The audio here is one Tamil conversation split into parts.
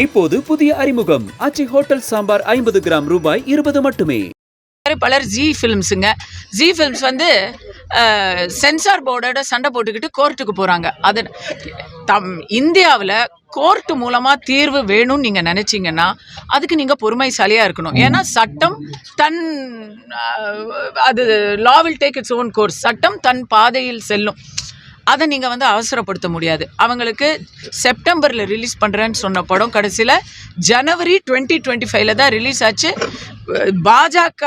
இப்போது புதிய அறிமுகம். அச்சி ஹோட்டல் சாம்பார் ஐம்பது கிராம் ரூபாய் இருபது மட்டுமே. பலர் ஜி ஃபிலிம்ஸுங்க ஜி ஃபிலிம்ஸ் வந்து சென்சார் போர்டோட சண்டை போட்டுக்கிட்டு கோர்ட்டுக்கு போகிறாங்க அது தம் இந்தியாவில் கோர்ட்டு மூலமாக தீர்வு வேணும்னு நீங்கள் நினச்சிங்கன்னா அதுக்கு நீங்கள் பொறுமைசாலியாக இருக்கணும். ஏன்னா சட்டம் தன் அது law will take its own course சட்டம் தன் பாதையில் செல்லும். அதை நீங்கள் வந்து அவசரப்படுத்த முடியாது. அவங்களுக்கு செப்டம்பரில் ரிலீஸ் பண்ணுறேன்னு சொன்ன படம் கடைசியில் ஜனவரி டுவெண்ட்டி டுவெண்ட்டி ஃபைவ்ல தான் ரிலீஸ் ஆச்சு. பாஜக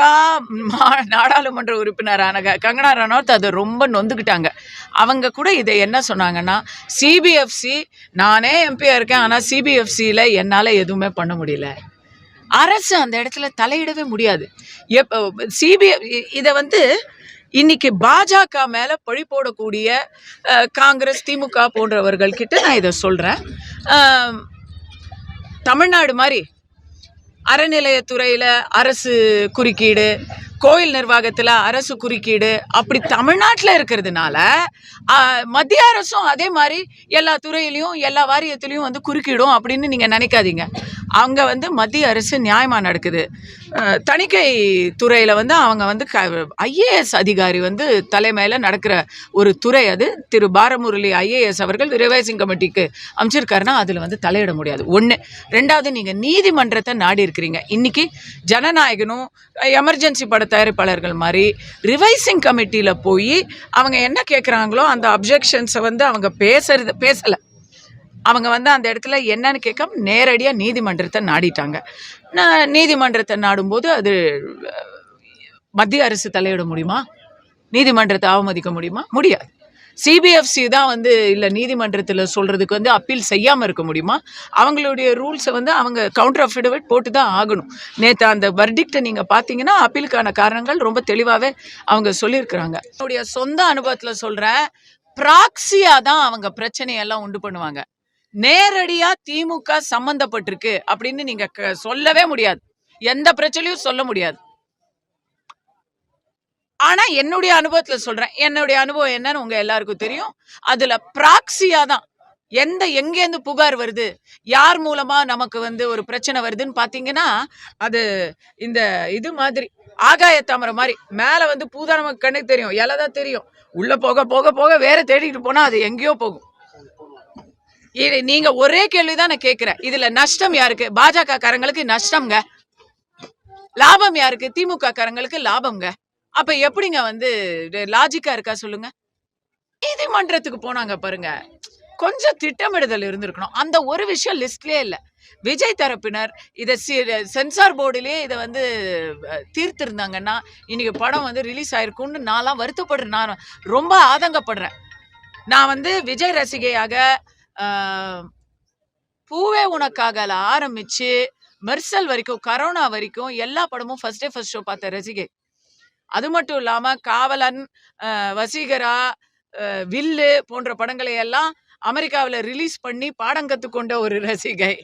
மா- நாடாளுமன்ற உறுப்பினரான க- கங்கனா ரனோத் அதை ரொம்ப நொந்துக்கிட்டாங்க. அவங்க கூட இதை என்ன சொன்னாங்கன்னா சிபிஎஃப்சி நானே எம்பியாக இருக்கேன் ஆனால் சிபிஎஃப்சியில் என்னால் எதுவுமே பண்ண முடியல. அரசு அந்த இடத்துல தலையிடவே முடியாது. எப்போ சிபிஎஃப் இதை வந்து இன்னைக்கு பாஜக மேலே பழி போடக்கூடிய காங்கிரஸ் திமுக போன்றவர்கள் கிட்ட நான் இதை சொல்கிறேன் தமிழ்நாடு மாதிரி அறநிலையத்துறையில் அரசு குறுக்கீடு கோயில் நிர்வாகத்தில் அரசு குறுக்கீடு அப்படி தமிழ்நாட்டில் இருக்கிறதுனால மத்திய அரசும் அதே மாதிரி எல்லா துறையிலையும் எல்லா வாரியத்திலையும் வந்து குறுக்கிடும் அப்படின்னு நீங்கள் நினைக்காதீங்க. அங்கே வந்து மத்திய அரசு நியாயமாக நடக்குது. தணிக்கை துறையில் வந்து அவங்க வந்து க ஐஏஎஸ் அதிகாரி வந்து தலைமையில் நடக்கிற ஒரு துறை அது. திரு பாரமுரளி ஐஏஎஸ் அவர்கள் ரிவைசிங் கமிட்டிக்கு அமைச்சிருக்காருன்னா அதில் வந்து தலையிட முடியாது. ஒன்று ரெண்டாவது நீங்கள் நீதிமன்றத்தை நாடி இருக்கிறீங்க. இன்னைக்கு ஜனநாயகனும் எமர்ஜென்சி பட தயாரிப்பாளர்கள் மாதிரி ரிவைசிங் கமிட்டியில் போய் அவங்க என்ன கேட்குறாங்களோ அந்த அப்ஜெக்ஷன்ஸை வந்து அவங்க பேசுறது பேசலை. அவங்க வந்து அந்த இடத்துல என்னன்னு கேட்க நேரடியாக நீதிமன்றத்தை நாடிட்டாங்க. நான் நீதிமன்றத்தை நாடும்போது அது மத்திய அரசு தலையிட முடியுமா? நீதிமன்றத்தை அவமதிக்க முடியுமா? முடியாது. சிபிஎஃப்சி தான் வந்து இல்லை நீதிமன்றத்தில் சொல்கிறதுக்கு வந்து அப்பீல் செய்யாமல் இருக்க முடியுமா? அவங்களுடைய ரூல்ஸை வந்து அவங்க கவுண்டர் அஃபிடவிட் போட்டு தான் ஆகணும். நேற்று அந்த வர்டிக்டை நீங்கள் பார்த்தீங்கன்னா அப்பீலுக்கான காரணங்கள் ரொம்ப தெளிவாகவே அவங்க சொல்லியிருக்கிறாங்க. என்னுடைய சொந்த அனுபவத்தில் சொல்கிறேன் ப்ராக்சியாக தான் அவங்க பிரச்சனையெல்லாம் உண்டு பண்ணுவாங்க. நேரடியா திமுக சம்பந்தப்பட்டிருக்கு அப்படின்னு நீங்க க- சொல்லவே முடியாது. எந்த பிரச்சனையும் சொல்ல முடியாது. ஆனா என்னுடைய அனுபவத்துல சொல்றேன். என்னுடைய அனுபவம் என்னன்னு உங்க எல்லாருக்கும் தெரியும். அதுல பிராக்சியா தான். எந்த எங்கேருந்து புகார் வருது? யார் மூலமா நமக்கு வந்து ஒரு பிரச்சனை வருதுன்னு பாத்தீங்கன்னா அது இந்த இது மாதிரி ஆகாய தாமரை மாதிரி. மேல வந்து பூதா நமக்கு கண்ணுக்கு தெரியும். இலை தான் தெரியும். உள்ள போக போக போக வேற தேடிட்டு போனா அது எங்கேயோ போகும். இது நீங்க ஒரே கேள்விதான் நான் கேட்கிறேன் இதுல நஷ்டம் யாருக்கு? பாஜக காரங்களுக்கு நஷ்டம்ங்க. லாபம் யாருக்கு? திமுக காரங்களுக்கு லாபம்ங்க. அப்ப எப்படிங்க வந்து லாஜிக்கா இருக்கா சொல்லுங்க. நீதிமன்றத்துக்கு போனாங்க பாருங்க. கொஞ்சம் திட்டமிடுதல் இருந்திருக்கணும். அந்த ஒரு விஷயம் லிஸ்ட்லயே இல்ல. விஜய் தரப்பினர் இதை சென்சார் போர்டுலேயே இதை வந்து தீர்த்திருந்தாங்கன்னா இன்னைக்கு படம் வந்து ரிலீஸ் ஆயிருக்கும்னு நான்லாம் வருத்தப்படுறேன். நான் ரொம்ப ஆதங்கப்படுறேன். நான் வந்து விஜய் ரசிகையாக பூவே உனக்காக ஆரம்பிச்சு மெர்சல் வரைக்கும் கரோனா வரைக்கும் எல்லா படமும் ஃபர்ஸ்ட் டே ஃபர்ஸ்ட் ஷோ பார்த்த ரசிகை. அது மட்டும் இல்லாமல் காவலன் வசீகரா வில்லு போன்ற படங்களை எல்லாம் அமெரிக்காவில் ரிலீஸ் பண்ணி பாடம் கற்றுக்கொண்ட ஒரு ரசிகை.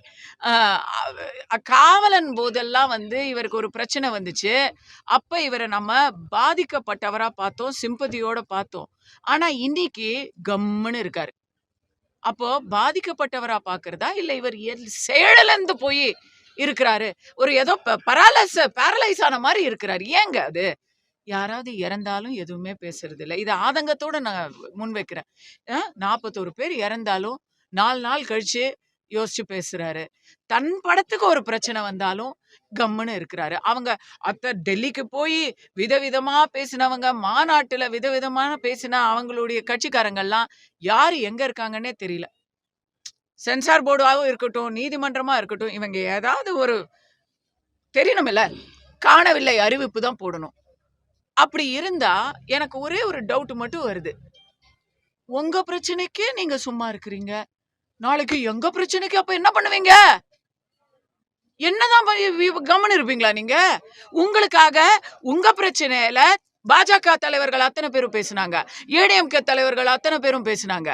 காவலன் போதெல்லாம் வந்து இவருக்கு ஒரு பிரச்சனை வந்துச்சு. அப்போ இவரை நம்ம பாதிக்கப்பட்டவராக பார்த்தோம் சிம்பதியோடு பார்த்தோம். ஆனால் இன்னைக்கு கம்முன்னு இருக்கார். அப்போ பாதிக்கப்பட்டவரா பாக்குறதா? இல்ல இவர் எல்- போய் இருக்கிறாரு. ஒரு ஏதோ பராலஸ் பேரலைஸ் ஆன மாதிரி இருக்கிறாரு. ஏங்க அது? யாராவது இறந்தாலும் எதுவுமே பேசுறது இல்லை இதை ஆதங்கத்தோட நான் முன்வைக்கிறேன். நாற்பத்தோரு பேர் இறந்தாலும் நாலு நாள் கழிச்சு யோசிச்சு பேசுறாரு. தன் படத்துக்கு ஒரு பிரச்சனை வந்தாலும் கம்முன்னு இருக்கிறாரு. அவங்க அத்த டெல்லிக்கு போய் விதவிதமா பேசினவங்க மாநாட்டுல விதவிதமான பேசின அவங்களுடைய கட்சிக்காரங்கள்லாம் யார் எங்க இருக்காங்கன்னே தெரியல. சென்சார் போர்டாகவும் இருக்கட்டும் நீதிமன்றமா இருக்கட்டும் இவங்க ஏதாவது ஒரு தெரியணுமில்ல. காணவில்லை அறிவிப்பு தான் போடணும். அப்படி இருந்தா எனக்கு ஒரே ஒரு டவுட் மட்டும் வருது. உங்க பிரச்சனைக்கே நீங்க சும்மா இருக்கிறீங்க. நாளைக்கு எங்க பிரச்சனைக்கு அப்ப என்ன பண்ணுவீங்க? என்னதான் கவனம் இருப்பீங்களா நீங்க? உங்களுக்காக உங்க பிரச்சனையில பாஜக தலைவர்கள் அத்தனை பேரும் பேசுனாங்க. ஏடிஎம்கே தலைவர்கள் அத்தனை பேரும் பேசுனாங்க.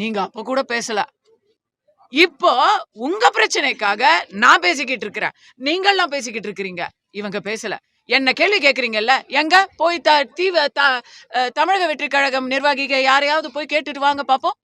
நீங்க அப்ப கூட பேசல. இப்போ உங்க பிரச்சனைக்காக நான் பேசிக்கிட்டு இருக்கிறேன். நீங்கள்லாம் பேசிக்கிட்டு இருக்கிறீங்க. இவங்க பேசல. என்ன கேள்வி கேட்குறீங்கல்ல எங்க? போய் த தீவ த தமிழக வெற்றி கழகம் நிர்வாகிக யாரையாவது போய் கேட்டுட்டு வாங்க பார்ப்போம்